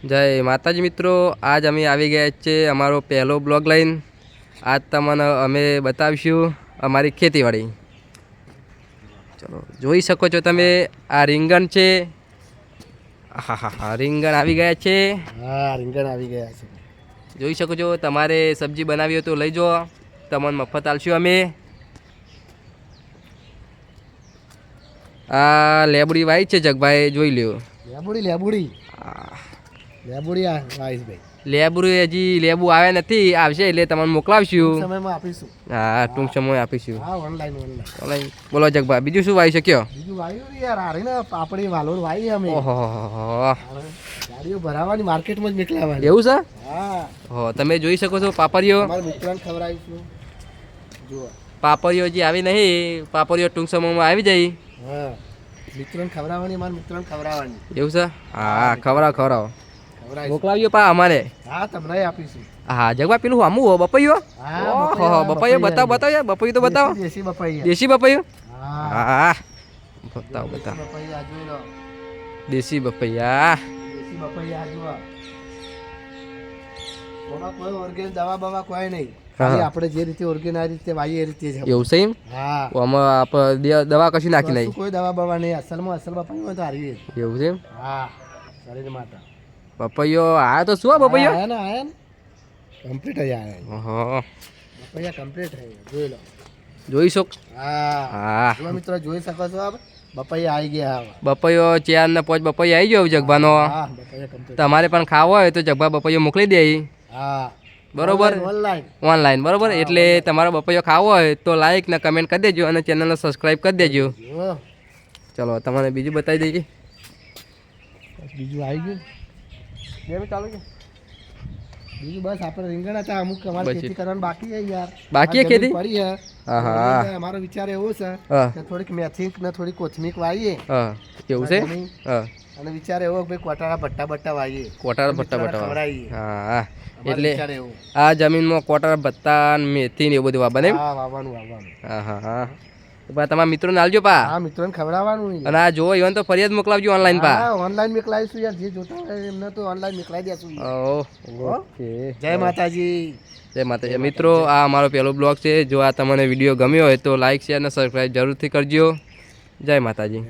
જય માતાજી મિત્રો આજ અમે આવી ગયા છે અમારો પહેલો બ્લોગ લઈને. આજ તમને અમે બતાવીશું અમારી ખેતીવાડી. ચલો જોઈ શકો છો તમે આ રીંગણ છે. હા હા હા રીંગણ આવી ગયા છે. હા રીંગણ આવી ગયા છે. જોઈ શકો છો તમારે સબ્જી બનાવી હોય તો લઈ જાઓ. તમને મફત આલશું અમે. આ લેબડી વાઈ છે જગભાઈ જોઈ લ્યો. લેબુડી લેબુડી. આ લેબુડી વાઈસભાઈ લેબુ હજી લેબુ આવ્યા નથી આવશે એટલે તમને મોકલાવશું. સમયમાં આપીશું. હા ટૂંક સમય આપીશું. હા ઓનલાઈન ઓનલાઈન ઓનલાઈન બોલો જગભા બીજું શું વાવી શક્યો? બીજું વાયું યાર હારી ને પાપડી વાલોડ વાઈ અમે. ઓહો ગાડીઓ ભરાવાની માર્કેટમાં જ નીકળ્યા એવું છે? હા. હો તમે જોઈ શકો છો પાપડીઓ. મિત્રોને ખવડાવીશું. જુઓ. પાપડીઓ હજી આવી નહીં પાપડીઓ ટૂંક સમયમાં આવી જાય. હા. મિત્રોને ખવડાવવાની મારા મિત્રોને ખવડાવવાની. એવું છે? હા ખવડાવ ખવડાવ. મોકલાવ્યો પા અમારે. હા તમને આપીશું. હા જગવા પેલું અમુ હો બપૈયો? હા, બપૈયો બતાવ બતાવ યાર બપૈયું તો બતાવો. દેશી- બપૈયો. દેશી બપૈયો? હા. બતાવ બતાવ. દેશી બપૈયા. દેશી બપૈયા દેશી બપૈયા કોઈ ઓર્ગેન દવા બવા કોઈ નહીં. આપણે જે રીતે ઓર્ગેન આ રીતે વાઈએ એ રીતે છે. એવું સેમ હા. આમાં આપણે દવા કશું નાખી નહીં કોઈ દવા બવા નહીં. અસલમાં અસલ હોય તો હારી એવું સેમ હા. શરીર માટે. પપૈયો આયા તો શું પપૈયો? આયા ને આયા ને. કમ્પ્લીટ આયા. ઓહો પપૈયા કમ્પ્લીટ હે જોઈ લો. જોઈ શક હા. હા મિત્રો જોઈ શકો છો આપ. બપૈયા આવી ગયા બપૈયો ચાર ને પોચ બપૈયા આવી ગયો જગભાનો તમારે પણ ખાવો હોય તો જગભા બપૈયો મોકલી દે હા. બરોબર? ઓનલાઈન ઓનલાઈન બરોબર? એટલે તમારો બપૈયો ખાવો હોય તો લાઈક ને કમેન્ટ કરી દેજો અને ચેનલને સબસ્ક્રાઈબ કરી દેજો. ચલો તમને બીજું બતાવી દઈએ. બીજું આવી ગયું. ચાલુ છે બીજું બસ આપણે રીંગણ હતા અમુક અમારે ખેતી કરવાની બાકી છે યાર. બાકી ખેતી? જમીન પડી છે. હા હા અમારો વિચાર એવો છે કે થોડીક મેથિક ને થોડીક કોથમીક વાવીએ. હા એવું છે? હા. અને વિચાર એવો કે કોટાળા ભટ્ટા ભટ્ટા વાવીએ. કોટાર ભટ્ટા ભટ્ટા. હા હા. એટલે આ જમીનમાં કોટાર ભત્તા ને મેથી ને એવું બધું હા વાવવાનું વાવવાનું. હા હા. પા તમારા મિત્રોને આલજો પા. હા મિત્રોને ખવડાવવાનું અને આ જો ઈવન તો ફરિયાદ મોકલાવજો ઓનલાઈન પા. ઓનલાઈન મોકલાવીશું યાર. જે જોતા હોય એમને તો ઓનલાઈન મોકલાવી દેશું ઓકે. જય માતાજી. જય માતાજી. મિત્રો આ અમારો પહેલો બ્લોગ છે. જો આ તમને વીડિયો ગમ્યો હોય તો લાઈક શેર અને સબસ્ક્રાઈબ જરૂરથી કરજો. જય માતાજી.